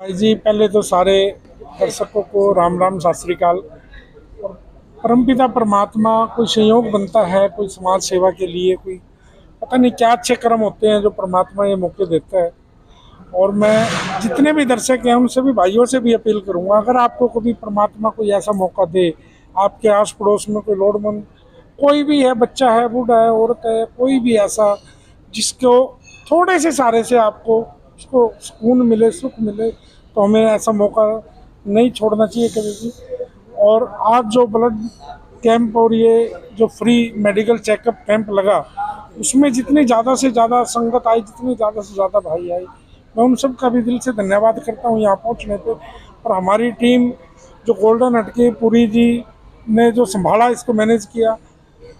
भाई जी, पहले तो सारे दर्शकों को राम राम, सत श्रीकाल और परमपिता परमात्मा, कोई संयोग बनता है, कोई समाज सेवा के लिए, कोई पता नहीं क्या अच्छे कर्म होते हैं जो परमात्मा ये मौके देता है। और मैं जितने भी दर्शक हैं उन सभी भाइयों से भी अपील करूँगा, अगर आपको कभी परमात्मा कोई ऐसा मौका दे, आपके आस पड़ोस में कोई लोड़मंद, कोई भी है, बच्चा है, बूढ़ा है, औरत है, कोई भी ऐसा, जिसको थोड़े से सारे से आपको उसको सुकून मिले, सुख मिले तो हमें ऐसा मौका नहीं छोड़ना चाहिए कभी भी। और आज जो ब्लड कैंप और ये जो फ्री मेडिकल चेकअप कैंप लगा, उसमें जितनी ज़्यादा से ज़्यादा संगत आई, जितनी ज़्यादा से ज़्यादा भाई आई मैं उन सब का भी दिल से धन्यवाद करता हूँ यहाँ पहुँचने पर और हमारी टीम जो गोल्डन हटके पुरी जी ने जो संभाला, इसको मैनेज किया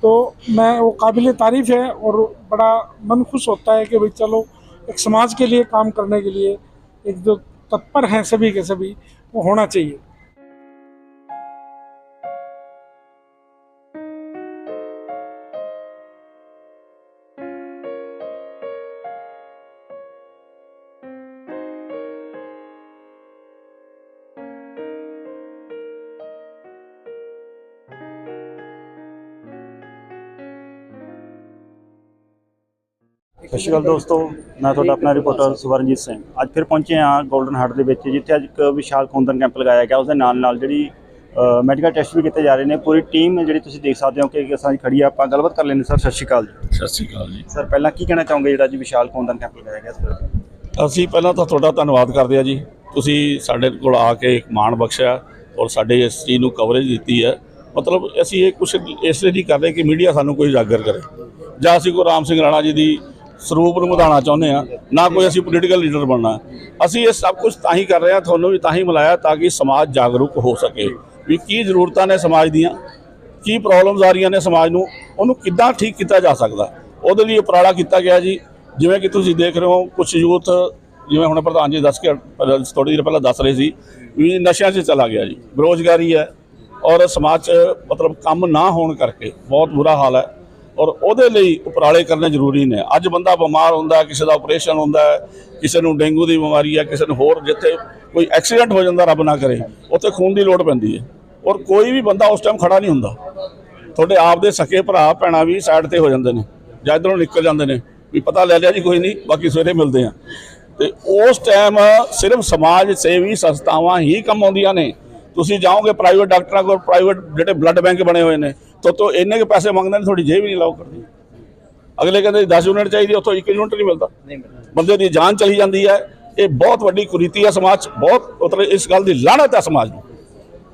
तो मैं वो काबिल तारीफ़ है और बड़ा मन खुश होता है कि भाई चलो एक समाज के लिए काम करने के लिए एक जो तत्पर हैं सभी के सभी वो होना चाहिए ਸਤਿ ਸ਼੍ਰੀ ਅਕਾਲ ਦੋਸਤੋ ਮੈਂ ਤੁਹਾਡਾ ਆਪਣਾ ਰਿਪੋਰਟਰ ਸਵਰਨਜੀਤ ਸਿੰਘ। ਅੱਜ ਫਿਰ ਪਹੁੰਚੇ ਹਾਂ 골ਡਨ ਹਾਰਟ ਦੇ ਵਿੱਚ ਜਿੱਥੇ ਅੱਜ ਇੱਕ ਵਿਸ਼ਾਲ ਖੂਨਦਾਨ ਕੈਂਪ ਲਗਾਇਆ ਗਿਆ। ਉਸ ਦੇ ਨਾਲ ਨਾਲ ਜਿਹੜੀ ਮੈਡੀਕਲ ਟੈਸਟ ਵੀ ਕੀਤੇ ਜਾ ਰਹੇ ਨੇ। ਪੂਰੀ ਟੀਮ ਜਿਹੜੀ ਤੁਸੀਂ ਦੇਖ ਸਕਦੇ ਹੋ ਕਿ ਅਸਾਂ ਖੜੀ ਆ। ਆਪਾਂ ਗੱਲਬਾਤ ਕਰ ਲੈਂਦੇ ਸਰ ਸਤਿ ਸ਼੍ਰੀ ਅਕਾਲ ਜੀ। ਸਤਿ ਸ਼੍ਰੀ ਅਕਾਲ ਜੀ। ਸਰ ਪਹਿਲਾਂ ਕੀ ਕਹਿਣਾ ਚਾਹੋਗੇ ਜਿਹੜਾ ਅੱਜ ਵਿਸ਼ਾਲ ਖੂਨਦਾਨ ਕੈਂਪ ਲਗਾਇਆ ਗਿਆ ਸਰ ਅਸੀਂ ਪਹਿਲਾਂ ਤਾਂ ਤੁਹਾਡਾ ਧੰਨਵਾਦ ਕਰਦੇ ਹਾਂ ਜੀ। ਤੁਸੀਂ ਸਾਡੇ ਕੋਲ ਆ ਕੇ ਇੱਕ ਮਾਣ ਬਖਸ਼ਿਆ ਔਰ ਸਾਡੇ ਇਸ ਚੀਜ਼ ਨੂੰ ਕਵਰੇਜ ਦਿੱਤੀ ਹੈ। ਮਤਲਬ ਅਸੀਂ ਇਹ ਕੁਝ ਇਸ ਲਈ ਨਹੀਂ ਕਰ ਰਹੇ ਕਿ ਮੀਡੀਆ ਸਾਨੂੰ ਕੋਈ ਉਜਾਗਰ ਕਰੇ। ਜਾਂ ਅਸੀਂ ਕੋਈ ਰਾਮ ਸਿੰਘ ਰਾਣਾ ਜੀ ਦੀ ਸਰੂਪ ਨੂੰ ਵਧਾਉਣਾ ਚਾਹੁੰਦੇ ਹਾਂ। ਨਾ ਕੋਈ ਅਸੀਂ ਪੋਲੀਟੀਕਲ ਲੀਡਰ ਬਣਨਾ। ਅਸੀਂ ਇਹ ਸਭ ਕੁਝ ਤਾਂ ਹੀ ਕਰ ਰਹੇ ਹਾਂ, ਤੁਹਾਨੂੰ ਵੀ ਤਾਂ ਹੀ ਮਿਲਾਇਆ ਤਾਂ ਕਿ ਸਮਾਜ ਜਾਗਰੂਕ ਹੋ ਸਕੇ। ਵੀ ਕੀ ਜ਼ਰੂਰਤਾਂ ਨੇ ਸਮਾਜ ਦੀਆਂ, ਕੀ ਪ੍ਰੋਬਲਮਸ ਆ ਰਹੀਆਂ ਨੇ ਸਮਾਜ ਨੂੰ, ਉਹਨੂੰ ਕਿੱਦਾਂ ਠੀਕ ਕੀਤਾ ਜਾ ਸਕਦਾ? ਉਹਦੇ ਲਈ ਉਪਰਾਲਾ ਕੀਤਾ ਗਿਆ ਜੀ। ਜਿਵੇਂ ਕਿ ਤੁਸੀਂ ਦੇਖ ਰਹੇ ਹੋ ਕੁਝ ਯੂਥ, ਜਿਵੇਂ ਹੁਣ ਪ੍ਰਧਾਨ ਜੀ ਦੱਸ ਕੇ ਥੋੜੀ ਦੇਰ ਪਹਿਲਾਂ ਦੱਸ ਰਹੇ ਸੀ ਵੀ ਨਸ਼ਿਆਂ 'ਚ ਚਲਾ ਗਿਆ ਜੀ। ਬੇਰੁਜ਼ਗਾਰੀ ਹੈ ਔਰ ਸਮਾਜ 'ਚ ਮਤਲਬ ਕੰਮ ਨਾ ਹੋਣ ਕਰਕੇ ਬਹੁਤ ਬੁਰਾ ਹਾਲ ਹੈ। ਔਰ ਉਹਦੇ ਲਈ ਉਪਰਾਲੇ ਕਰਨੇ ਜ਼ਰੂਰੀ ਨੇ। ਅੱਜ ਬੰਦਾ ਬਿਮਾਰ ਹੁੰਦਾ, ਕਿਸੇ ਦਾ ਆਪਰੇਸ਼ਨ ਹੁੰਦਾ, ਕਿਸੇ ਨੂੰ ਡੇਂਗੂ ਦੀ ਬਿਮਾਰੀ ਹੈ ਕਿਸੇ ਨੂੰ ਹੋਰ ਜਿੱਥੇ ਕੋਈ ਐਕਸੀਡੈਂਟ ਹੋ ਜਾਂਦਾ, ਰੱਬ ਨਾ ਕਰੇ, ਉੱਥੇ ਖੂਨ ਦੀ ਲੋੜ ਪੈਂਦੀ ਹੈ। ਔਰ ਕੋਈ ਵੀ ਬੰਦਾ ਉਸ ਟਾਈਮ ਖੜਾ ਨਹੀਂ ਹੁੰਦਾ। ਤੁਹਾਡੇ ਆਪ ਦੇ ਸਕੇ ਭਰਾ, ਭੈਣਾਂ ਵੀ ਸਾਈਡ ਤੇ ਹੋ ਜਾਂਦੇ ਨੇ, ਜਾਂ ਇੱਧਰੋਂ ਨਿਕਲ ਜਾਂਦੇ ਨੇ, ਵੀ ਪਤਾ ਲੈ ਲਿਆ ਜੀ ਕੋਈ ਨਹੀਂ, ਬਾਕੀ ਸਵੇਰੇ ਮਿਲਦੇ ਆ ਤੇ ਉਸ ਟਾਈਮ ਸਿਰਫ ਸਮਾਜ ਸੇਵੀ ਸੰਸਥਾਵਾਂ ਹੀ ਕੰਮ ਆਉਂਦੀਆਂ ਨੇ। ਤੁਸੀਂ ਜਾਓਗੇ ਪ੍ਰਾਈਵੇਟ ਡਾਕਟਰਾਂ ਕੋਲ ਪ੍ਰਾਈਵੇਟ ਜਿਹੜੇ ਬਲੱਡ ਬੈਂਕ ਬਣੇ ਹੋਏ ਨੇ ਤੋਂ ਤੋਂ ਇੰਨੇ ਕੇ ਪੈਸੇ ਮੰਗਦੇ ਨੇ ਤੁਹਾਡੀ ਜੇਬ ਹੀ ਨਹੀਂ ਲਾਓ ਕਰਦੀ। ਅਗਲੇ ਕਹਿੰਦੇ 10 ਯੂਨਿਟ ਚਾਹੀਦੀ ਉੱਥੋਂ 1 ਯੂਨਿਟ ਨਹੀਂ ਮਿਲਦਾ। ਬੰਦੇ ਦੀ ਜਾਨ ਚਲੀ ਜਾਂਦੀ ਹੈ। ਇਹ ਬਹੁਤ ਵੱਡੀ ਕੁਰੀਤੀ ਹੈ ਸਮਾਜ 'ਚ ਬਹੁਤ ਮਤਲਬ ਇਸ ਗੱਲ ਦੀ ਲਾਹਨਤ ਹੈ ਸਮਾਜ ਨੂੰ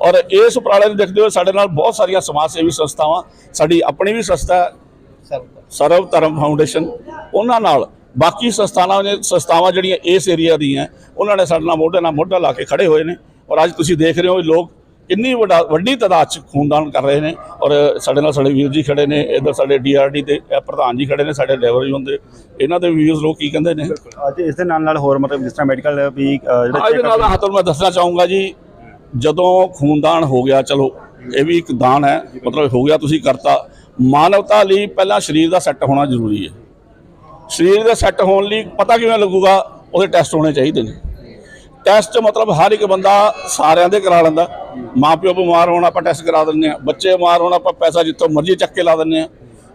ਔਰ ਇਸ ਉਪਰਾਲੇ ਨੂੰ ਦੇਖਦੇ ਹੋਏ ਸਾਡੇ ਨਾਲ ਬਹੁਤ ਸਾਰੀਆਂ ਸਮਾਜ ਸੇਵੀ ਸੰਸਥਾਵਾਂ ਸਾਡੀ ਆਪਣੀ ਵੀ ਸੰਸਥਾ ਹੈ ਸਰਵ ਧਰਮ। ਫਾਊਂਡੇਸ਼ਨ ਉਹਨਾਂ ਨਾਲ ਬਾਕੀ ਸੰਸਥਾਵਾਂ ਨੇ ਸੰਸਥਾਵਾਂ ਜਿਹੜੀਆਂ ਇਸ ਏਰੀਆ ਦੀਆਂ ਉਹਨਾਂ ਨੇ ਸਾਡੇ ਨਾਲ ਮੋਢੇ ਨਾਲ ਮੋਢਾ ਲਾ ਕੇ ਖੜੇ ਹੋਏ ਨੇ। ਔਰ ਅੱਜ ਤੁਸੀਂ ਦੇਖ ਰਹੇ ਹੋ ਲੋਕ ਕਿੰਨੀ ਵੱਡਾ ਵੱਡੀ ਤਾਦਾਦ ਚ ਖੂਨਦਾਨ ਕਰ ਰਹੇ ਨੇ ਔਰ ਸਾਡੇ ਨਾਲ ਸਾਡੇ ਵੀਰ ਜੀ ਖੜੇ ਨੇ ਇੱਧਰ ਸਾਡੇ ਡੀਆਰਡੀ ਦੇ ਪ੍ਰਧਾਨ ਜੀ ਖੜੇ ਨੇ ਸਾਡੇ ਡਰਾਈਵਰ ਜੀ ਹੁੰਦੇ ਇਹਨਾਂ ਦੇ ਵੀਰਸ ਲੋਕ ਕੀ ਕਹਿੰਦੇ ਨੇ? ਅੱਜ ਇਸ ਦੇ ਨਾਲ ਨਾਲ ਹੋਰ ਮਤਲਬ ਜਿਸ ਤਰ੍ਹਾਂ ਮੈਡੀਕਲ ਵੀ ਜਿਹੜਾ ਅੱਜ ਦੇ ਨਾਲ ਹਾਂ ਤੁਹਾਨੂੰ ਮੈਂ ਦੱਸਣਾ ਚਾਹੂੰਗਾ ਜੀ ਜਦੋਂ ਖੂਨਦਾਨ ਹੋ ਗਿਆ ਚਲੋ ਇਹ ਵੀ ਇੱਕ ਦਾਨ ਹੈ ਮਤਲਬ ਹੋ ਗਿਆ ਤੁਸੀਂ ਕਰਤਾ ਮਾਨਵਤਾ ਲਈ ਪਹਿਲਾਂ ਸਰੀਰ ਦਾ ਸੈੱਟ ਹੋਣਾ ਜ਼ਰੂਰੀ ਹੈ। ਸਰੀਰ ਦਾ ਸੈੱਟ ਹੋਣ ਲਈ ਪਤਾ ਕਿਵੇਂ ਲੱਗੂਗਾ ਉਹਦੇ ਟੈਸਟ ਹੋਣੇ ਚਾਹੀਦੇ ਨੇ। ਟੈਸਟ ਮਤਲਬ ਹਰ ਇੱਕ ਬੰਦਾ ਸਾਰਿਆਂ ਦੇ ਕਰਾ ਲੈਂਦਾ। ਮਾਪਿਓ ਬਿਮਾਰ ਹੋਣ ਆਪਾਂ ਟੈਸਟ ਕਰਾ ਦਿੰਦੇ ਆ ਬੱਚੇ ਬਿਮਾਰ ਹੋਣ ਆਪਾਂ ਪੈਸਾ ਜਿੱਥੋਂ ਮਰਜ਼ੀ ਚੱਕ ਕੇ ਲਾ ਦਿੰਦੇ ਆ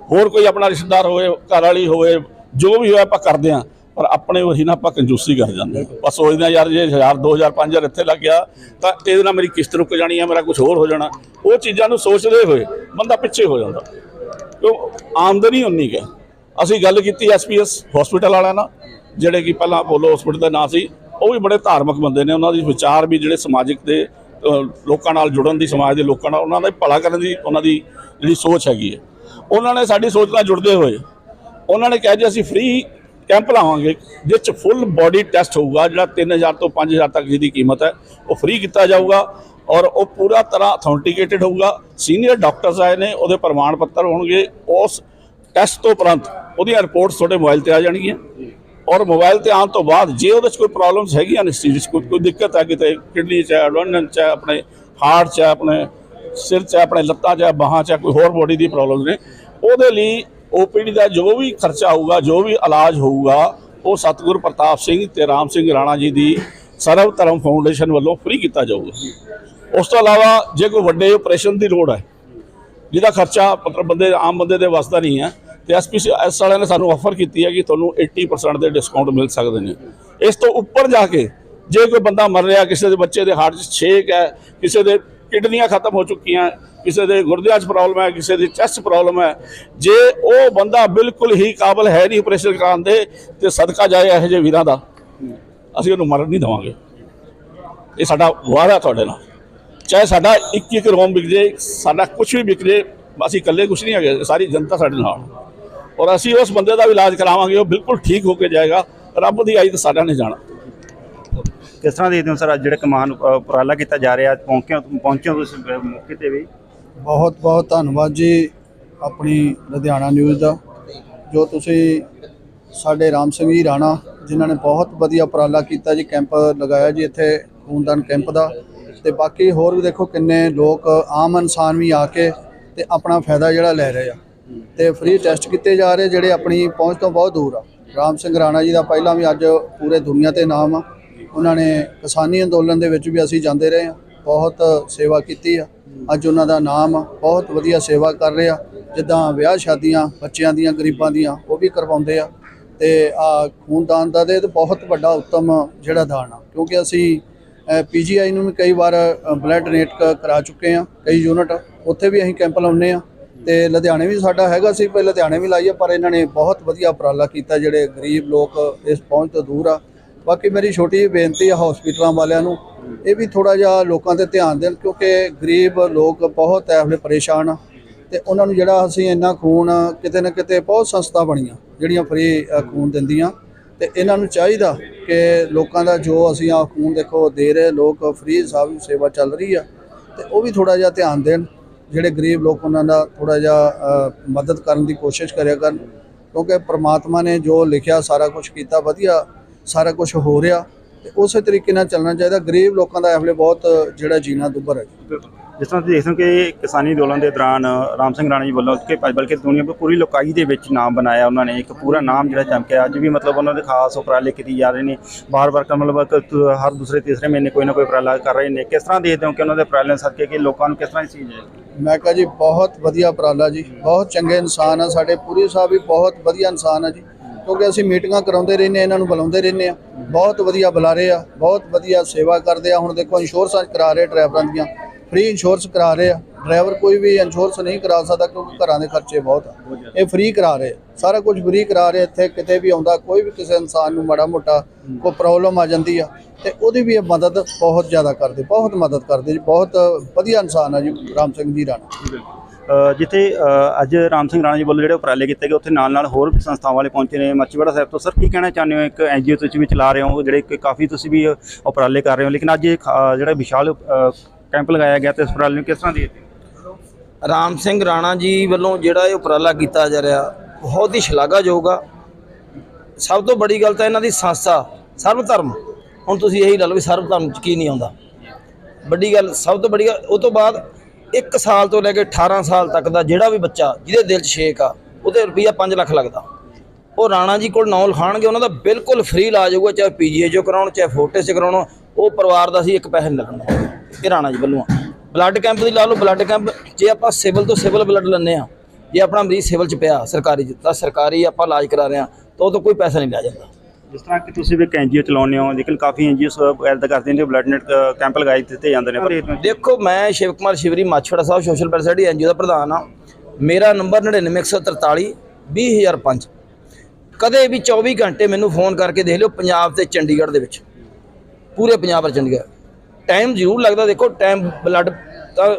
ਹੋਰ ਕੋਈ ਆਪਣਾ ਰਿਸ਼ਤੇਦਾਰ ਹੋਵੇ ਘਰ ਵਾਲੀ ਹੋਵੇ, ਜੋ ਵੀ ਹੋਵੇ ਆਪਾਂ ਕਰਦੇ ਆ ਪਰ ਆਪਣੇ ਉਹੀ ਨਾ ਆਪਾਂ ਕੰਜੂਸੀ ਕਰ ਜਾਂਦੇ ਹਾਂ। ਬਸ ਸੋਚਦੇ ਆ ਯਾਰ ਜੇ 1000 2000 5000 ਇੱਥੇ ਲੱਗ ਗਿਆ, ਤਾਂ ਇਹਦੇ ਨਾਲ ਮੇਰੀ ਕਿਸ਼ਤ ਰੁਕ ਜਾਣੀ ਹੈ ਮੇਰਾ ਕੁਝ ਹੋਰ ਹੋ ਜਾਣਾ। ਉਹ ਚੀਜ਼ਾਂ ਨੂੰ ਸੋਚਦੇ ਹੋਏ ਬੰਦਾ ਪਿੱਛੇ ਹੋ ਜਾਂਦਾ। ਕਿਉਂ? ਆਮਦਨੀ ਉਨੀ ਕੁ ਹੈ। ਅਸੀਂ ਗੱਲ ਕੀਤੀ ਐਸਪੀਐਸ ਹਸਪੀਟਲ ਵਾਲਿਆਂ ਨਾਲ, ਜਿਹੜੇ ਕਿ ਪਹਿਲਾਂ ਅਪੋਲੋ ਹਸਪੀਟਲ ਦਾ ਨਾਂ ਸੀ। ਉਹ ਵੀ ਬੜੇ ਧਾਰਮਿਕ ਬੰਦੇ ਨੇ, ਉਹਨਾਂ ਦੀ ਵਿਚਾਰ ਵੀ ਜਿਹੜੇ ਸਮਾਜਿਕ ਦੇ ਲੋਕਾਂ ਨਾਲ ਜੁੜਨ ਦੀ, ਸਮਾਜ ਦੇ ਲੋਕਾਂ ਨਾਲ, ਉਹਨਾਂ ਦਾ ਭਲਾ ਕਰਨ ਦੀ, ਉਹਨਾਂ ਦੀ ਜਿਹੜੀ ਸੋਚ ਹੈਗੀ ਹੈ। ਉਹਨਾਂ ਨੇ ਸਾਡੀ ਸੋਚ ਨਾਲ ਜੁੜਦੇ ਹੋਏ, ਉਹਨਾਂ ਨੇ ਕਿਹਾ ਜੀ ਅਸੀਂ ਫ੍ਰੀ ਕੈਂਪ ਲਾਵਾਂਗੇ, ਜਿਸ ਚ ਫੁੱਲ ਬਾਡੀ ਟੈਸਟ ਹੋਊਗਾ, ਜਿਹੜਾ 3000 ਤੋਂ 5000 ਤੱਕ ਜਿਹਦੀ ਕੀਮਤ ਹੈ, ਉਹ ਫ੍ਰੀ ਕੀਤਾ ਜਾਊਗਾ ਔਰ ਉਹ ਪੂਰਾ ਤਰ੍ਹਾਂ ਅਥੈਂਟੀਕੇਟਡ ਹੋਊਗਾ। ਸੀਨੀਅਰ ਡਾਕਟਰਸ ਆਏ ਨੇ, ਉਹਦੇ ਪ੍ਰਮਾਣ ਪੱਤਰ ਹੋਣਗੇ, ਉਸ ਟੈਸਟ ਤੋਂ ਉਪਰੰਤ ਉਹਦੀਆਂ ਰਿਪੋਰਟਸ ਤੁਹਾਡੇ ਮੋਬਾਈਲ ਤੇ ਆ ਜਾਣਗੀਆਂ। ਔਰ ਮੋਬਾਈਲ ਤੇ ਆਉਣ ਤੋਂ ਬਾਅਦ ਜੇ ਉਹਦੇ 'ਚ ਕੋਈ ਪ੍ਰੋਬਲਮਸ ਹੈਗੀਆਂ ਨੇ ਸਰੀਰ 'ਚ, ਕੋਈ ਕੋਈ ਦਿੱਕਤ ਹੈ ਕਿਤੇ ਕਿਡਨੀ 'ਚ ਹੈ 'ਚ ਹੈ, ਆਪਣੇ ਹਾਰਟ 'ਚ ਹੈ, ਆਪਣੇ ਸਿਰ 'ਚ ਹੈ, ਆਪਣੇ ਲੱਤਾਂ 'ਚ ਹੈ, ਬਾਹਾਂ 'ਚ ਕੋਈ ਹੋਰ ਬੋਡੀ ਦੀ ਪ੍ਰੋਬਲਮਸ ਨੇ, ਉਹਦੇ ਲਈ ਓਪੀਡੀ ਦਾ ਜੋ ਵੀ ਖਰਚਾ ਹੋਊਗਾ, ਜੋ ਵੀ ਇਲਾਜ ਹੋਊਗਾ, ਉਹ ਸਤਿਗੁਰ ਪ੍ਰਤਾਪ ਸਿੰਘ ਤੇ ਰਾਮ ਸਿੰਘ ਰਾਣਾ ਜੀ ਦੀ ਸਰਵ ਧਰਮ ਫਾਊਂਡੇਸ਼ਨ ਵੱਲੋਂ ਫ੍ਰੀ ਕੀਤਾ ਜਾਊਗਾ। ਉਸ ਤੋਂ ਇਲਾਵਾ ਜੇ ਕੋਈ ਵੱਡੇ ਆਪਰੇਸ਼ਨ ਦੀ ਲੋੜ ਹੈ, ਜਿਹਦਾ ਖਰਚਾ ਮਤਲਬ ਬੰਦੇ, ਆਮ ਬੰਦੇ ਦੇ ਵਾਸਤਾ ਨਹੀਂ ਹੈ ਤੇ ਐਸਪੀਸੀ ਐਸ ਵਾਲਿਆਂ ਨੇ ਸਾਨੂੰ ਆਫਰ ਕੀਤੀ ਹੈ ਕਿ ਤੁਹਾਨੂੰ 80% ਦੇ ਡਿਸਕਾਊਂਟ ਮਿਲ ਸਕਦੇ ਨੇ। ਇਸ ਤੋਂ ਉੱਪਰ ਜਾ ਕੇ ਜੇ ਕੋਈ ਬੰਦਾ ਮਰ ਰਿਹਾ, ਕਿਸੇ ਦੇ ਬੱਚੇ ਦੇ ਹਾਰਟ 'ਚ ਛੇਕ ਹੈ, ਕਿਸੇ ਦੇ ਕਿਡਨੀਆਂ ਖਤਮ ਹੋ ਚੁੱਕੀਆਂ, ਕਿਸੇ ਦੇ ਗੁਰਦਿਆਂ 'ਚ ਪ੍ਰੋਬਲਮ ਹੈ, ਕਿਸੇ ਦੀ ਚੈਸਟ ਪ੍ਰੋਬਲਮ ਹੈ, ਜੇ ਉਹ ਬੰਦਾ ਬਿਲਕੁਲ ਹੀ ਕਾਬਲ ਹੈ ਨਹੀਂ ਆਪਰੇਸ਼ਨ ਕਰਾਉਣ ਦੇ, ਤੇ ਸਦਕਾ ਜਾਏ ਇਹੋ ਜਿਹੇ ਵੀਰਾਂ ਦਾ, ਅਸੀਂ ਉਹਨੂੰ ਮਰਨ ਨਹੀਂ ਦੇਵਾਂਗੇ। ਇਹ ਸਾਡਾ ਵਾਅਦਾ ਤੁਹਾਡੇ ਨਾਲ। ਚਾਹੇ ਸਾਡਾ ਇੱਕ ਇੱਕ ਰੋਮ ਵਿਕ ਜੇ ਸਾਡਾ ਕੁਝ ਵੀ ਵਿਕ ਜੇ ਅਸੀਂ ਇਕੱਲੇ ਕੁਝ ਨਹੀਂ ਹੈਗੇ, ਸਾਰੀ ਜਨਤਾ ਸਾਡੇ ਨਾਲ। ਔਰ ਅਸੀਂ ਉਸ ਬੰਦੇ ਦਾ ਵੀ ਇਲਾਜ ਕਰਾਵਾਂਗੇ ਉਹ ਬਿਲਕੁਲ ਠੀਕ ਹੋ ਕੇ ਜਾਏਗਾ। ਰੱਬ ਦੀ ਆਈ ਤਾਂ ਸਾਡਾ ਨਹੀਂ ਜਾਣਾ। ਕਿਸ ਤਰ੍ਹਾਂ ਦੇਖਦੇ ਹੋ ਸਰ ਅੱਜ ਜਿਹੜਾ ਕਮਾਨ ਉਪਰਾਲਾ ਕੀਤਾ ਜਾ ਰਿਹਾ ਪਹੁੰਚੇ ਹੋ ਪਹੁੰਚੇ ਹੋ ਤੁਸੀਂ ਮੌਕੇ ਤੇ ਵੀ? ਬਹੁਤ ਬਹੁਤ ਧੰਨਵਾਦ ਜੀ ਆਪਣੀ ਲੁਧਿਆਣਾ ਨਿਊਜ਼ ਦਾ ਜੋ ਤੁਸੀਂ ਸਾਡੇ ਰਾਮ ਸਿੰਘ ਜੀ ਰਾਣਾ ਜਿਨ੍ਹਾਂ ਨੇ ਬਹੁਤ ਵਧੀਆ ਉਪਰਾਲਾ ਕੀਤਾ ਜੀ ਕੈਂਪ ਲਗਾਇਆ ਜੀ ਇੱਥੇ ਖੂਨਦਾਨ ਕੈਂਪ ਦਾ। ਤੇ ਬਾਕੀ ਹੋਰ ਵੀ ਦੇਖੋ ਕਿੰਨੇ ਲੋਕ ਆਮ ਇਨਸਾਨ ਵੀ ਆ ਕੇ ਤੇ ਆਪਣਾ ਫਾਇਦਾ ਜਿਹੜਾ ਲੈ ਰਹੇ ਆ। ਤੇ ਫ੍ਰੀ ਟੈਸਟ ਕੀਤੇ ਜਾ ਰਹੇ ਜਿਹੜੇ ਆਪਣੀ ਪਹੁੰਚ ਤੋਂ ਬਹੁਤ ਦੂਰ ਆ। ਰਾਮ ਸਿੰਘ ਰਾਣਾ ਜੀ ਦਾ ਪਹਿਲਾਂ ਵੀ ਅੱਜ ਪੂਰੇ ਦੁਨੀਆ ਤੇ ਨਾਮ ਆ। ਉਹਨਾਂ ਨੇ ਕਿਸਾਨੀ ਅੰਦੋਲਨ ਦੇ ਵਿੱਚ ਵੀ ਅਸੀਂ ਜਾਂਦੇ ਰਹੇ ਆ। ਬਹੁਤ ਸੇਵਾ ਕੀਤੀ ਆ। ਅੱਜ ਉਹਨਾਂ ਦਾ ਨਾਮ ਆ, ਬਹੁਤ ਵਧੀਆ ਸੇਵਾ ਕਰ ਰਹੇ ਆ। ਜਿੱਦਾਂ ਵਿਆਹ ਸ਼ਾਦੀਆਂ ਬੱਚਿਆਂ ਦੀਆਂ ਗਰੀਬਾਂ ਦੀਆਂ ਉਹ ਵੀ ਕਰਵਾਉਂਦੇ ਆ। ਤੇ ਆ ਖੂਨਦਾਨ ਦਾ ਤੇ ਬਹੁਤ ਵੱਡਾ ਉੱਤਮ ਜਿਹੜਾ ਦਾਨ ਆ। ਕਿਉਂਕਿ ਅਸੀਂ ਪੀਜੀਆਈ ਨੂੰ ਵੀ ਕਈ ਵਾਰ ਬਲੱਡ ਡੋਨੇਟ ਕਰਾ ਚੁੱਕੇ ਆ ਕਈ ਯੂਨਿਟ ਉੱਥੇ ਵੀ ਅਸੀਂ ਕੈਂਪ ਲਾਉਂਦੇ ਆ। ਤੇ ਲੁਧਿਆਣੇ ਵੀ ਸਾਡਾ ਹੈਗਾ ਸੀ ਪਹਿਲਾਂ ਲੁਧਿਆਣੇ ਵੀ ਲਾਈਏ ਪਰ ਇਹਨਾਂ ਨੇ ਬਹੁਤ ਵਧੀਆ ਉਪਰਾਲਾ ਕੀਤਾ, ਜਿਹੜੇ ਗਰੀਬ ਲੋਕ ਇਸ ਪਹੁੰਚ ਤੋਂ ਦੂਰ ਆ। ਬਾਕੀ ਮੇਰੀ ਛੋਟੀ ਜਿਹੀ ਬੇਨਤੀ ਆ ਹਸਪੀਟਲਾਂ ਵਾਲਿਆਂ ਨੂੰ, ਇਹ ਵੀ ਥੋੜਾ ਜਿਹਾ ਲੋਕਾਂ ਤੇ ਧਿਆਨ ਦੇਣ, ਕਿਉਂਕਿ ਗਰੀਬ ਲੋਕ ਬਹੁਤ ਐ ਵੇਲੇ ਪਰੇਸ਼ਾਨ ਆ। ਤੇ ਉਹਨਾਂ ਨੂੰ ਜਿਹੜਾ ਅਸੀਂ ਇੰਨਾ ਖੂਨ, ਕਿਤੇ ਨਾ ਕਿਤੇ ਬਹੁਤ ਸੰਸਥਾ ਬਣੀਆਂ, ਜਿਹੜੀਆਂ ਫ੍ਰੀ ਖੂਨ ਦਿੰਦੀਆਂ। ਤੇ ਇਹਨਾਂ ਨੂੰ ਚਾਹੀਦਾ ਕਿ ਲੋਕਾਂ ਦਾ ਜੋ ਅਸੀਂ ਆ ਖੂਨ ਦੇਖੋ ਦੇ ਰਹੇ, ਲੋਕ ਫ੍ਰੀ ਸਭ ਸੇਵਾ ਚੱਲ ਰਹੀ ਆ। ਤੇ ਉਹ ਵੀ ਥੋੜਾ ਜਿਹਾ ਧਿਆਨ ਦੇਣ। ਜਿਹੜੇ ਗਰੀਬ ਲੋਕ ਉਹਨਾਂ ਦਾ ਥੋੜਾ ਜਿਹਾ ਮਦਦ ਕਰਨ ਦੀ ਕੋਸ਼ਿਸ਼ ਕਰਿਆ ਕਰਨ, ਕਿਉਂਕਿ ਪ੍ਰਮਾਤਮਾ ਨੇ ਜੋ ਲਿਖਿਆ, ਸਾਰਾ ਕੁਝ ਕੀਤਾ, ਵਧੀਆ ਸਾਰਾ ਕੁਝ ਹੋ ਰਿਹਾ ਤੇ ਉਸੇ ਤਰੀਕੇ ਨਾਲ ਚੱਲਣਾ ਚਾਹੀਦਾ। ਗਰੀਬ ਲੋਕਾਂ ਦਾ ਇਹ ਬਹੁਤ ਜਿਹੜਾ ਜੀਣਾ ਦੁੱਭਰ ਹੈ। ਜਿਸ ਤਰ੍ਹਾਂ ਤੁਸੀਂ ਦੇਖਦੇ ਹੋ ਕਿ ਕਿਸਾਨੀ ਅੰਦੋਲਨ ਦੇ ਦੌਰਾਨ ਰਾਮ ਸਿੰਘ ਰਾਣਾ ਜੀ ਵੱਲੋਂ ਕਿ ਬਲਕਿ ਦੁਨੀਆ ਪੂਰੀ ਲੋਕਾਈ ਦੇ ਵਿੱਚ ਨਾਮ ਬਣਾਇਆ, ਉਹਨਾਂ ਨੇ ਇੱਕ ਪੂਰਾ ਨਾਮ ਜਿਹੜਾ ਚਮਕਿਆ। ਅੱਜ ਵੀ ਮਤਲਬ ਉਹਨਾਂ ਦੇ ਖਾਸ ਉਪਰਾਲੇ ਕੀਤੀ ਜਾ ਰਹੇ ਨੇ। ਬਾਰ-ਬਾਰ ਮਤਲਬ ਕਿ ਹਰ ਦੂਸਰੇ ਤੀਸਰੇ ਮਹੀਨੇ ਕੋਈ ਨਾ ਕੋਈ ਉਪਰਾਲਾ ਕਰ ਰਹੇ ਨੇ। ਕਿਸ ਤਰ੍ਹਾਂ ਦੇਖਦੇ ਹੋ ਕਿ ਉਹਨਾਂ ਦੇ ਉਪਰਾਲਿਆਂ ਸਦਕੇ ਕਿ ਲੋਕਾਂ ਨੂੰ ਕਿਸ ਤਰ੍ਹਾਂ ਦੀ ਚੀਜ਼ ਹੈ? ਮੈਂ ਕਹਾਂ ਜੀ, ਬਹੁਤ ਵਧੀਆ ਉਪਰਾਲਾ ਜੀ। ਬਹੁਤ ਚੰਗੇ ਇਨਸਾਨ ਆ ਸਾਡੇ। ਪੂਰੀ ਸਾਹਿਬ ਵੀ ਬਹੁਤ ਵਧੀਆ ਇਨਸਾਨ ਆ ਜੀ। ਕਿਉਂਕਿ ਅਸੀਂ ਮੀਟਿੰਗਾਂ ਕਰਾਉਂਦੇ ਰਹਿੰਦੇ ਹਾਂ ਇਹਨਾਂ ਨੂੰ ਬੁਲਾਉਂਦੇ ਰਹਿੰਦੇ ਆ। ਬਹੁਤ ਵਧੀਆ ਬੁਲਾ ਰਹੇ ਆ। ਬਹੁਤ ਵਧੀਆ ਸੇਵਾ ਕਰਦੇ ਆ। ਹੁਣ ਦੇਖੋ ਇੰਸ਼ੋਰੈਂਸਾਂ ਕਰਾ ਰਹੇ ਡਰਾਈਵਰਾਂ ਦੀਆਂ। ਫ੍ਰੀ ਇੰਸ਼ੋਰੈਂਸ ਕਰਾ ਰਹੇ ਆ। ਡਰਾਈਵਰ ਕੋਈ ਵੀ ਇੰਸ਼ੋਰੈਂਸ ਨਹੀਂ ਕਰਾ ਸਕਦਾ ਕਿਉਂਕਿ ਘਰਾਂ ਦੇ ਖਰਚੇ ਬਹੁਤ ਆ। ਇਹ ਫ੍ਰੀ ਕਰਾ ਰਹੇ ਸਾਰਾ ਕੁਝ ਫ੍ਰੀ ਕਰਾ ਰਹੇ ਇੱਥੇ ਕਿਤੇ ਵੀ ਆਉਂਦਾ, ਕੋਈ ਵੀ ਕਿਸੇ ਇਨਸਾਨ ਨੂੰ ਮਾੜਾ ਮੋਟਾ ਕੋਈ ਪ੍ਰੋਬਲਮ ਆ ਜਾਂਦੀ ਆ, ਤੇ ਉਹਦੀ ਵੀ ਇਹ ਮਦਦ ਬਹੁਤ ਜ਼ਿਆਦਾ ਕਰਦੇ, ਬਹੁਤ ਮਦਦ ਕਰਦੇ ਜੀ। ਬਹੁਤ ਵਧੀਆ ਇਨਸਾਨ ਆ ਜੀ, ਰਾਮ ਸਿੰਘ ਜੀ ਰਾਣਾ। ਜਿੱਥੇ ਅੱਜ ਰਾਮ ਸਿੰਘ ਰਾਣਾ ਜੀ ਵੱਲੋਂ ਜਿਹੜੇ ਉਪਰਾਲੇ ਕੀਤੇ ਗਏ, ਉੱਥੇ ਨਾਲ ਨਾਲ ਹੋਰ ਵੀ ਸੰਸਥਾਵਾਂ ਵਾਲੇ ਪਹੁੰਚੇ ਨੇ। ਮੱਛੀਵਾੜਾ ਸਾਹਿਬ ਤੋਂ, ਸਰ, ਕੀ ਕਹਿਣਾ ਚਾਹੁੰਦੇ ਹੋ? ਇੱਕ ਐਨਜੀਓ ਤੁਸੀਂ ਵੀ ਚਲਾ ਰਹੇ ਹੋ, ਜਿਹੜੇ ਕਿ ਕਾਫੀ ਤੁਸੀਂ ਵੀ ਉਪਰਾਲੇ ਕਰ ਰਹੇ ਹੋ। ਲੇਕਿਨ ਅੱਜ ਇਹ ਖਾ- ਜਿਹੜਾ ਵਿਸ਼ਾਲ ਕੈਂਪ ਲਗਾਇਆ ਗਿਆ ਤੇ ਇਸ ਉਪਰਾਲੇ ਨੂੰ ਕਿਸ ਤਰ੍ਹਾਂ ਦੇਖਦੇ ਹੋ? ਰਾਮ ਸਿੰਘ ਰਾਣਾ ਜੀ ਵੱਲੋਂ ਜਿਹੜਾ ਇਹ ਉਪਰਾਲਾ ਕੀਤਾ ਜਾ ਰਿਹਾ, ਬਹੁਤ ਹੀ ਸ਼ਲਾਘਾਯੋਗ ਆ। ਸਭ ਤੋਂ ਵੱਡੀ ਗੱਲ ਤਾਂ ਇਹਨਾਂ ਦੀ ਸੰਸਥਾ ਸਰਵ ਧਰਮ ਹੁਣ ਤੁਸੀਂ ਇਹੀ ਲਾ ਲਓ ਵੀ ਸਰਵ ਧਰਮ ਚ ਕੀ ਨਹੀਂ ਆਉਂਦਾ। ਵੱਡੀ ਗੱਲ, ਸਭ ਤੋਂ ਵੱਡੀ ਗੱਲ, ਉਹ ਤੋਂ ਬਾਅਦ 1 ਸਾਲ ਤੋਂ ਲੈ ਕੇ 18 ਸਾਲ ਤੱਕ ਦਾ ਜਿਹੜਾ ਵੀ ਬੱਚਾ ਜਿਹਦੇ ਦਿਲ 'ਚ ਛੇਕ ਆ, ਉਹਦੇ ਰੁਪਈਆ 5 ਲੱਖ ਲੱਗਦਾ। ਉਹ ਰਾਣਾ ਜੀ ਕੋਲ ਨੌ ਲਿਖਾਣਗੇ ਉਹਨਾਂ ਦਾ ਬਿਲਕੁਲ ਫ੍ਰੀ ਇਲਾਜ ਹੋਊਗਾ, ਚਾਹੇ ਪੀਜੀਏ ਜੋ ਕਰਾਉਣ, ਚਾਹੇ ਫੋਰਟਿਸ ਚ ਕਰਾਉਣ, ਉਹ ਪਰਿਵਾਰ ਦਾ ਸੀ ਇੱਕ ਪੈਸੇ ਨਹੀਂ ਲੱਗਣਾ ਇਹ ਰਾਣਾ ਜੀ ਵੱਲੋਂ। ਬਲੱਡ ਕੈਂਪ ਦੀ ਲਾ ਲਓ ਬਲੱਡ ਕੈਂਪ ਜੇ ਆਪਾਂ ਸਿਵਲ ਤੋਂ ਸਿਵਲ ਬਲੱਡ ਲੈਂਦੇ ਆ ਜੇ ਆਪਣਾ ਮਰੀਜ਼ ਸਿਵਲ ਚ ਪਿਆ ਸਰਕਾਰੀ ਚ ਤਾਂ ਸਰਕਾਰੀ ਆਪਾਂ ਇਲਾਜ ਕਰਾ ਰਹੇ ਆ ਤਾਂ ਉਹ ਤੋਂ ਕੋਈ ਪੈਸਾ ਨਹੀਂ ਲਿਆ ਜਾਂਦਾ। ਜਿਸ ਤਰ੍ਹਾਂ ਕਿ ਤੁਸੀਂ ਵੀ ਐਨਜੀਓ ਚਲਾਉਂਦੇ ਹੋ ਲੇਕਿਨ ਕਾਫੀ ਐਨਜੀਓ ਐਦਾਂ ਕਰਦੇ ਨੇ ਬਲੱਡ ਨੈਟ ਕੈਂਪ ਲਗਾਏ ਦਿੱਤੇ ਜਾਂਦੇ ਨੇ ਦੇਖੋ ਮੈਂ Shiv Kumar ਸ਼ਿਵਰੀ Machhra Sahib social welfare NGO ਦਾ ਪ੍ਰਧਾਨ ਆ ਮੇਰਾ ਨੰਬਰ 99143 20005 ਕਦੇ ਵੀ 24 ਘੰਟੇ ਮੈਨੂੰ ਫੋਨ ਕਰਕੇ ਦੇਖ ਲਿਓ ਪੰਜਾਬ ਤੇ ਚੰਡੀਗੜ੍ਹ ਦੇ ਵਿੱਚ। ਪੂਰੇ ਪੰਜਾਬ ਪਰ ਚੰਡੀਗੜ੍ਹ। ਟਾਈਮ ਜ਼ਰੂਰ ਲੱਗਦਾ, ਦੇਖੋ ਟਾਈਮ ਬਲੱਡ ਤਾਂ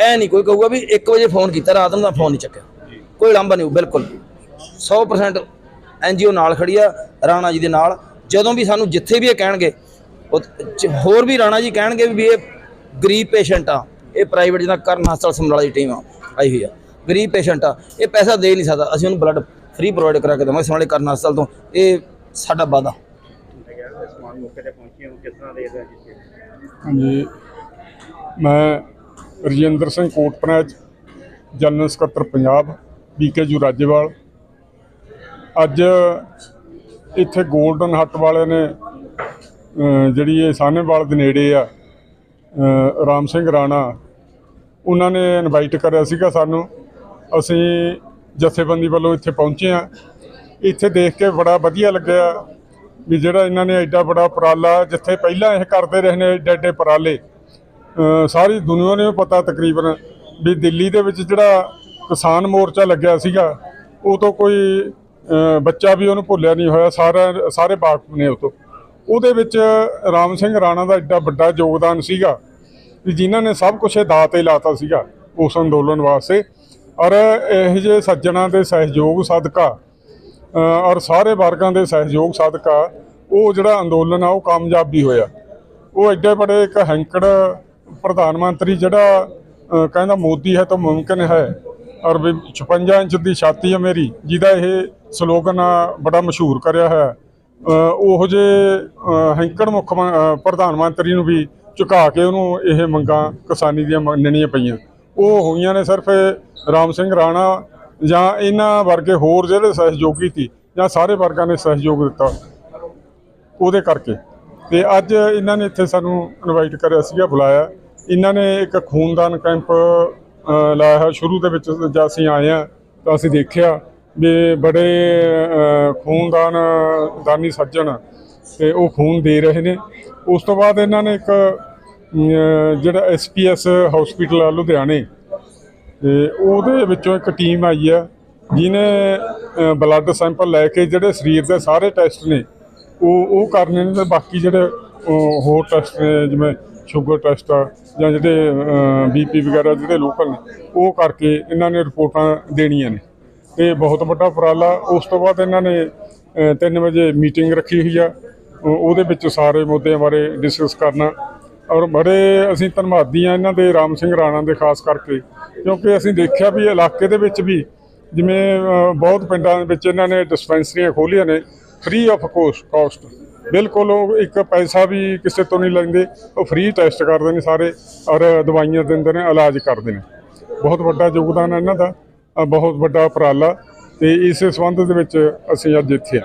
ਐ ਨਹੀਂ ਕੋਈ ਕਹੂਗਾ ਵੀ 1 ਵਜੇ ਫੋਨ ਕੀਤਾ, ਰਾਤ ਨੂੰ ਤਾਂ ਫੋਨ ਨਹੀਂ ਚੱਕਿਆ। ਕੋਈ ਲੰਬਾ ਨਹੀਂ, ਬਿਲਕੁਲ। 100% ਐਨਜੀਓ ਨਾਲ ਖੜੀ ਆ, ਰਾਣਾ ਜੀ ਦੇ ਨਾਲ। ਜਦੋਂ ਵੀ ਸਾਨੂੰ ਜਿੱਥੇ ਵੀ ਇਹ ਕਹਿਣਗੇ, ਉਹ ਹੋਰ ਵੀ ਰਾਣਾ ਜੀ ਕਹਿਣਗੇ ਵੀ ਇਹ ਗਰੀਬ ਪੇਸ਼ੈਂਟ ਆ। ਇਹ ਪ੍ਰਾਈਵੇਟ ਜਿਹਦਾ ਕਰਨ ਹਸਪਤਾਲ ਸਮਰਾਲਾ ਦੀ ਟੀਮ ਆ, ਆਈ ਹੋਈ ਆ। ਗਰੀਬ ਪੇਸ਼ੈਂਟ ਆ। ਇਹ ਪੈਸਾ ਦੇ ਨਹੀਂ ਸਕਦਾ। ਅਸੀਂ ਉਹਨੂੰ ਬਲੱਡ ਫ੍ਰੀ ਪ੍ਰੋਵਾਈਡ ਕਰਾ ਕੇ ਦੇਵਾਂਗੇ, ਸਮਰਾਲੇ ਕਰਨ ਹਸਪਤਾਲ ਤੋਂ। ਇਹ ਸਾਡਾ ਵਾਅਦਾ। ਸਮਾਨ ਮੌਕੇ ਤੇ ਪਹੁੰਚੇ ਹੋ ਕਿਸ ਤਰ੍ਹਾਂ ਦੇਖਦੇ ਹੋ ਜੀ ਹਾਂਜੀ। ਮੈਂ ਰਜਿੰਦਰ ਸਿੰਘ ਕੋਟਪਨੈਚ ਜਨਰਲ ਸਕੱਤਰ ਪੰਜਾਬ ਬੀਕੇਯੂ ਰਾਜੇਵਾਲ। ਅੱਜ ਇੱਥੇ 골ਡਨ ਹੱਟ ਵਾਲੇ ਨੇ ਜਿਹੜੀ ਇਹ ਸਾਹਨੇਵਾਲ ਦੇ ਨੇੜੇ ਆ ਰਾਮ ਸਿੰਘ ਰਾਣਾ, ਉਹਨਾਂ ਨੇ ਇਨਵਾਈਟ ਕਰਿਆ ਸੀਗਾ ਸਾਨੂੰ। ਅਸੀਂ ਜਥੇਬੰਦੀ ਵੱਲੋਂ ਇੱਥੇ ਪਹੁੰਚੇ ਆ ਇੱਥੇ ਦੇਖ ਕੇ ਬੜਾ ਵਧੀਆ ਲੱਗਿਆ। ਵੀ ਜਿਹੜਾ ਇਹਨਾਂ ਨੇ ਐਡਾ ਬੜਾ ਉਪਰਾਲਾ ਜਿੱਥੇ ਪਹਿਲਾਂ ਇਹ ਕਰਦੇ ਰਹੇ ਨੇ ਐਡੇ ਐਡੇ ਉਪਰਾਲੇ ਸਾਰੀ ਦੁਨੀਆ ਨੂੰ ਪਤਾ ਤਕਰੀਬਨ ਵੀ ਦਿੱਲੀ ਦੇ ਵਿੱਚ ਜਿਹੜਾ ਕਿਸਾਨ ਮੋਰਚਾ ਲੱਗਿਆ ਸੀਗਾ, ਉਹ ਤੋਂ ਕੋਈ ਬੱਚਾ ਵੀ ਉਹਨੂੰ ਭੁੱਲਿਆ ਨਹੀਂ ਹੋਇਆ, ਸਾਰਾ, ਸਾਰੇ ਵਾਕਫ ਨੇ ਉਹ ਤੋਂ। ਉਹਦੇ ਵਿੱਚ ਰਾਮ ਸਿੰਘ ਰਾਣਾ ਦਾ ਐਡਾ ਵੱਡਾ ਯੋਗਦਾਨ ਸੀਗਾ ਵੀ ਜਿਨ੍ਹਾਂ ਨੇ ਸਭ ਕੁਝ ਦਾਅ ਤੇ ਲਾਤਾ ਸੀਗਾ ਉਸ ਅੰਦੋਲਨ ਵਾਸਤੇ। ਔਰ ਇਹ ਜਿਹੇ ਸੱਜਣਾ ਦੇ ਸਹਿਯੋਗ ਸਦਕਾ ਔਰ ਸਾਰੇ ਵਰਗਾਂ ਦੇ ਸਹਿਯੋਗ ਸਦਕਾ ਉਹ ਜਿਹੜਾ ਅੰਦੋਲਨ ਆ ਉਹ ਕਾਮਯਾਬ ਵੀ ਹੋਇਆ। ਉਹ ਐਡੇ ਬੜੇ ਇੱਕ ਹੈਂਕੜ ਪ੍ਰਧਾਨ ਮੰਤਰੀ ਜਿਹੜਾ ਕਹਿੰਦਾ ਮੋਦੀ ਹੈ ਤਾਂ ਮੁਮਕਿਨ ਹੈ। ਔਰ ਵੀ 56 ਇੰਚ ਦੀ ਛਾਤੀ ਹੈ ਮੇਰੀ ਜਿਹਦਾ ਇਹ ਸਲੋਗਨ ਬੜਾ ਮਸ਼ਹੂਰ ਕਰਿਆ ਹੈ ਅ, ਉਹੋ ਜੇ ਹੈਂਕੜ ਮੁੱਖ ਪ੍ਰਧਾਨ ਮੰਤਰੀ ਨੂੰ ਵੀ ਝੁਕਾ ਕੇ ਉਹਨੂੰ ਇਹ ਮੰਗਾਂ ਕਿਸਾਨੀ ਦੀਆਂ ਮੰਨਣੀਆਂ ਪਈਆਂ। ਉਹ ਹੋਈਆਂ ਨੇ ਸਿਰਫ ਰਾਮ ਸਿੰਘ ਰਾਣਾ ਜਾਂ ਇਹਨਾਂ ਵਰਗੇ ਹੋਰ ਜਿਹੜੇ ਸਹਿਯੋਗੀ ਸੀ ਜਾਂ ਸਾਰੇ ਵਰਗਾਂ ਨੇ ਸਹਿਯੋਗ ਦਿੱਤਾ ਉਹਦੇ ਕਰਕੇ। ਤੇ ਅੱਜ ਇਹਨਾਂ ਨੇ ਇੱਥੇ ਸਾਨੂੰ ਇਨਵਾਈਟ ਕਰਿਆ ਸੀਗਾ ਬੁਲਾਇਆ। ਇਹਨਾਂ ਨੇ ਇੱਕ ਖੂਨਦਾਨ ਕੈਂਪ ਲਾਇਆ ਹੈ ਸ਼ੁਰੂ ਦੇ ਵਿੱਚ ਜਦ ਅਸੀਂ ਆਏ ਆ ਤਾਂ ਅਸੀਂ ਦੇਖਿਆ ਵੀ ਬੜੇ ਖੂਨਦਾਨ ਦਾਨੀ ਸੱਜਣ ਤੇ ਉਹ ਖੂਨ ਦੇ ਰਹੇ ਨੇ। ਉਸ ਤੋਂ ਬਾਅਦ ਇਹਨਾਂ ਨੇ ਇੱਕ ਅ, ਜਿਹੜਾ ਐਸਪੀਐਸ ਹਸਪੀਟਲ ਆ ਲੁਧਿਆਣੇ ਤੇ ਉਹਦੇ ਵਿੱਚੋਂ ਇੱਕ ਟੀਮ ਆਈ ਆ, ਜਿਹਨੇ ਬਲੱਡ ਸੈਂਪਲ ਲੈ ਕੇ ਜਿਹੜੇ ਸਰੀਰ ਦੇ ਸਾਰੇ ਟੈਸਟ ਨੇ, ਉਹ ਉਹ ਕਰਨੇ ਨੇ ਤੇ ਬਾਕੀ ਜਿਹੜੇ ਹੋਰ ਟੈਸਟ ਨੇ, ਜਿਵੇਂ ਸ਼ੂਗਰ ਟੈਸਟ ਆ ਜਾਂ ਜਿਹੜੇ ਬੀਪੀ ਵਗੈਰਾ ਜਿਹੜੇ ਲੋਕਲ ਨੇ, ਉਹ ਕਰਕੇ ਇਹਨਾਂ ਨੇ ਰਿਪੋਰਟਾਂ ਦੇਣੀਆਂ ਨੇ। ਤੇ ਬਹੁਤ ਵੱਡਾ ਉਪਰਾਲਾ, ਉਸ ਤੋਂ ਬਾਅਦ ਇਹਨਾਂ ਨੇ 3 ਵਜੇ ਮੀਟਿੰਗ ਰੱਖੀ ਹੋਈ ਆ ਉਹਦੇ ਵਿੱਚ ਸਾਰੇ ਮੁੱਦਿਆਂ ਬਾਰੇ ਡਿਸਕਸ ਕਰਨਾ। ਔਰ ਬੜੇ ਅਸੀਂ ਧੰਨਵਾਦੀ ਆ ਇਹਨਾਂ ਦੇ, ਰਾਮ ਸਿੰਘ ਰਾਣਾ ਦੇ, ਖਾਸ ਕਰਕੇ ਕਿਉਂਕਿ ਅਸੀਂ ਦੇਖਿਆ ਵੀ ਇਲਾਕੇ ਦੇ ਵਿੱਚ ਵੀ ਜਿਵੇਂ ਬਹੁਤ ਪਿੰਡਾਂ ਦੇ ਵਿੱਚ ਇਹਨਾਂ ਨੇ ਡਿਸਪੈਂਸਰੀਆਂ ਖੋਲ੍ਹੀਆਂ ਨੇ ਫ੍ਰੀ ਆਫ ਕੋਸਟ ਬਿਲਕੁਲ ਉਹ ਇੱਕ ਪੈਸਾ ਵੀ ਕਿਸੇ ਤੋਂ ਨਹੀਂ ਲੈਂਦੇ, ਉਹ ਫ੍ਰੀ ਟੈਸਟ ਕਰਦੇ ਨੇ ਸਾਰੇ, ਔਰ ਦਵਾਈਆਂ ਦਿੰਦੇ ਨੇ, ਇਲਾਜ ਕਰਦੇ ਨੇ। ਬਹੁਤ ਵੱਡਾ ਯੋਗਦਾਨ ਹੈ ਇਹਨਾਂ ਦਾ ਬਹੁਤ ਵੱਡਾ ਉਪਰਾਲਾ, ਤੇ ਇਸੇ ਸੰਬੰਧ ਦੇ ਵਿੱਚ ਅਸੀਂ ਅੱਜ ਇੱਥੇ ਆ